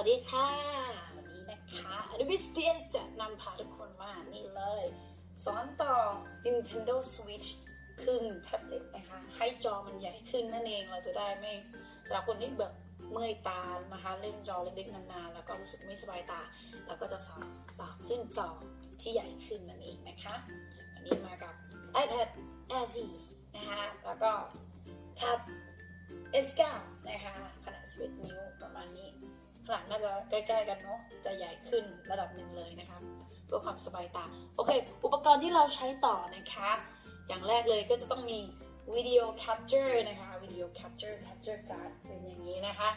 วัสดีค่ะ วันนี้นะคะ Adobe Studio จะนำพาทุกคนมานี่เลย สอนต่อ Nintendo Switch ขึ้นแท็บเล็ตนะคะ ให้จอมันใหญ่ขึ้นนั่นเองเราจะได้ไม่สำหรับคนที่แบบเมื่อยตานะคะเล่นจอเล็กๆนานๆ แล้วก็รู้สึกไม่สบายตา เราก็จะสอนต่อขึ้นจอที่ใหญ่ขึ้นนั่นเองนะคะ วันนี้มากับ iPad Air 4นะคะ แล้วก็ Tab S9 นะคะ ขนาดน่าจะใกล้ๆกันเนาะจะใหญ่ขึ้นระดับหนึ่งเลยนะคะเพื่อความสบายตาโอเค อุปกรณ์ที่เราใช้ต่อนะคะ อย่างแรกเลยก็จะต้องมีวิดีโอแคปเจอร์นะคะวิดีโอแคปเจอร์แคปเจอร์การ์ดเป็นอย่างนี้นะคะ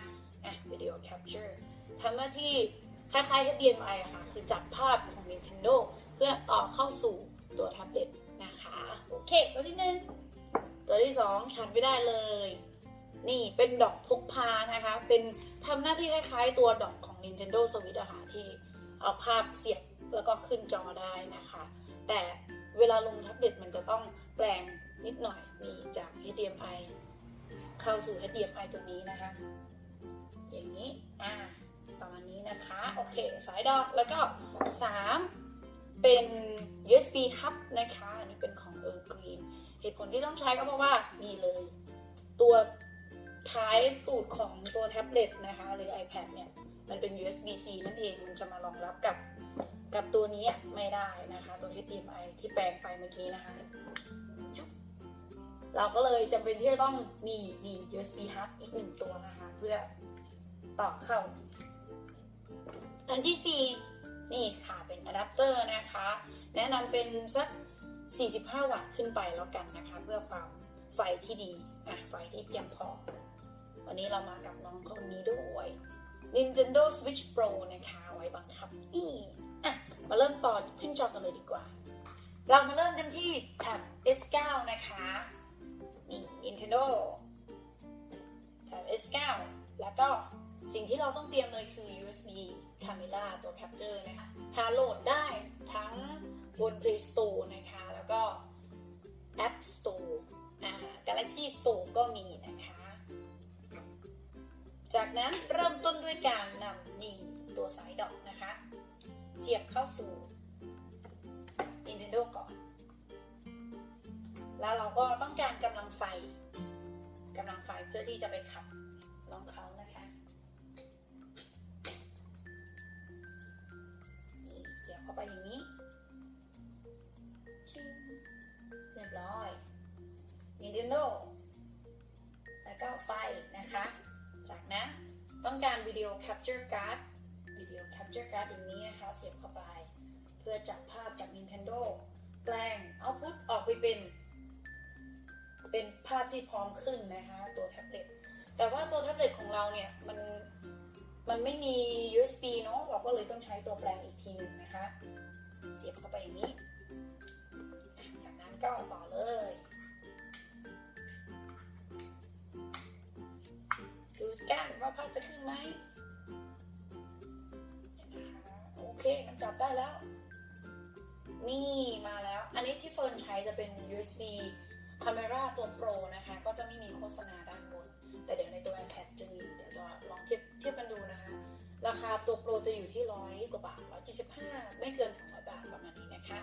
อะวิดีโอแคปเจอร์ทำหน้าที่คล้ายๆกับ DMI อะค่ะคือจับภาพของ Nintendo เพื่อต่อเข้าสู่ตัวแท็บเล็ตนะคะ โอเค ตัวที่หนึ่งตัวที่สองขาดไม่ได้เลย นี่เป็นดอกพกพานะคะ เป็น ทำหน้าที่คล้ายๆตัวดอกของ Nintendo Switch อะค่ะที่เอาภาพเสียบแล้วก็ขึ้นจอได้นะคะ แต่เวลาลงแท็บเล็ตมันจะต้องแปลงนิดหน่อยนี่จาก HDMI เข้าสู่ HDMI ตัวนี้นะคะ อย่างนี้ อ่า ประมาณนี้นะคะ โอเค สายดอก แล้วก็ 3 เป็น USB hub นะคะ อันนี้เป็นของ e a r Green เหตุผลที่ต้องใช้ก็เพราะว่านี่เลย ตัว ท้ายตูดของตัวแท็บเล็ตนะคะหรือ iPad เนี่ยมันเป็น USB-C นั่นเองมันจะมารองรับกับกับตัวนี้ไม่ได้นะคะ ตัว HDMI ที่แปลงไปเมื่อกี้นะคะจุ๊บเราก็เลยจำเป็นที่จะต้องมีนี่ USB hub อีกหนึ่งตัวนะคะ เพื่อต่อเข้า อันที่ 4 นี่ค่ะเป็นอะแดปเตอร์นะคะ แนะนำเป็นสัก 45 วัตต์ขึ้นไปแล้วกันนะคะ เพื่อความไฟที่ดีอะไฟที่เพียงพอ วันนี้เรามากับน้องคนนี้ด้วย Nintendo Switch Pro นะคะ ไว้บังคับนี่อะ มาเริ่มต่อขึ้นจอกันเลยดีกว่า เรามาเริ่มกันที่แท็บ S9 นะคะนี่ Nintendo แท็บ S9 แล้วก็สิ่งที่เราต้องเตรียมเลยคือ USB Camera ตัว Capture นะคะหาโหลดได้ทั้งบน Play Store นะคะ แล้วก็ App Store อ่า Galaxy Store ก็มีนะคะ จากนั้นเริ่มต้นด้วยการนำนี่ตัวสายดอกนะคะ เสียบเข้าสู่ Nintendo ก่อน แล้วเราก็ต้องการกำลังไฟกำลังไฟเพื่อที่จะไปขับน้องเขานะคะนี่เสียบเข้าไปอย่างนี้เรียบร้อย Nintendo แล้วก็ไฟนะคะ นั้น ต้องการวิดีโอ capture card วิดีโอ capture card อย่างนี้นะคะ เสียบเข้าไป เพื่อจับภาพจาก Nintendo แปลง output ออกไปเป็น เป็นภาพที่พร้อมขึ้นนะคะ ตัวแท็บเล็ตแต่ว่าตัวแท็บเล็ตของเราเนี่ย มันมันไม่มี USB เนาะเราก็เลยต้องใช้ตัวแปลงอีกทีหนึ่งนะคะ เสียบเข้าไปอย่างนี้ จากนั้นก็ต่อเลย สแกนว่าภาพจะขึ้นไหมนะคะโอเคมันจับได้แล้ว นี่มาแล้ว อันนี้ที่เฟิร์นใช้จะเป็น USB Camera ตัว Pro นะคะ ก็จะไม่มีโฆษณาด้านบน แต่เดี๋ยวในตัว iPad จะมี เดี๋ยวจะลองเทียบเทียบกันดูนะคะ ราคาตัว Pro จะอยู่ที่ร้อยกว่าบาทร้อยเจ็ดสิบห้าไม่เกิน200บาทประมาณนี้นะคะ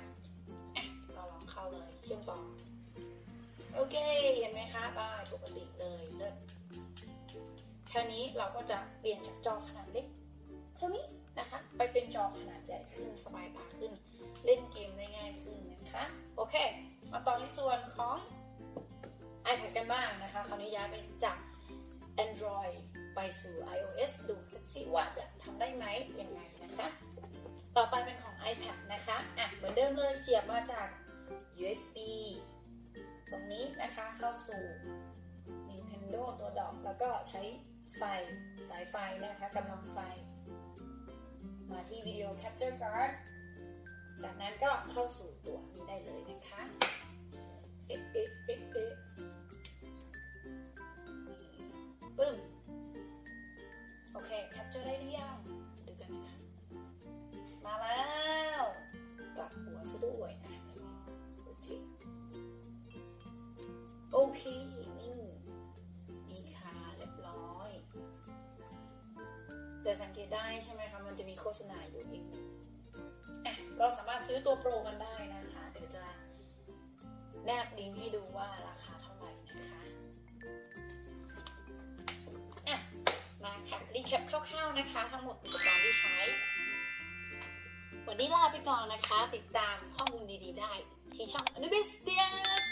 อะเราลองเข้าเลยเชื่อมต่อ โอเค เห็นไหมคะได้ปกติเลยเลิศ แค่นี้เราก็จะเปลี่ยนจากจอขนาดเล็กเท่านี้นะคะ ไปเป็นจอขนาดใหญ่ขึ้นสบายตาขึ้น เล่นเกมได้ง่ายขึ้นนะคะ โอเค มาต่อในส่วนของ iPad กันบ้างนะคะ คราวนี้ย้ายไปจาก Android ไปสู่ iOS ดูกันสิว่าจะทำได้ไหมยังไงนะคะ ต่อไปเป็นของ iPad นะคะอะเหมือนเดิมเลยเสียบมาจาก USB ตรงนี้นะคะเข้าสู่ Nintendo ตัวดอกแล้วก็ใช้ ไฟ สายไฟนะคะกำลังไฟ มาที่วิดีโอ Capture Card จากนั้นก็เข้าสู่ตัวนี้ได้เลย จะสังเกตได้ใช่ไหมคะ มันจะมีโฆษณาอยู่อีกอะก็สามารถซื้อตัวโปรกันได้นะคะ เดี๋ยวจะแนบลิงก์ให้ดูว่าราคาเท่าไหร่นะคะอะมาค่ะรีแคปคร่าวๆนะคะ ทั้งหมดอุปกรณ์ที่ใช้ วันนี้ลาไปก่อนนะคะ ติดตามข้อมูลดีๆได้ที่ช่อง Anubis Dance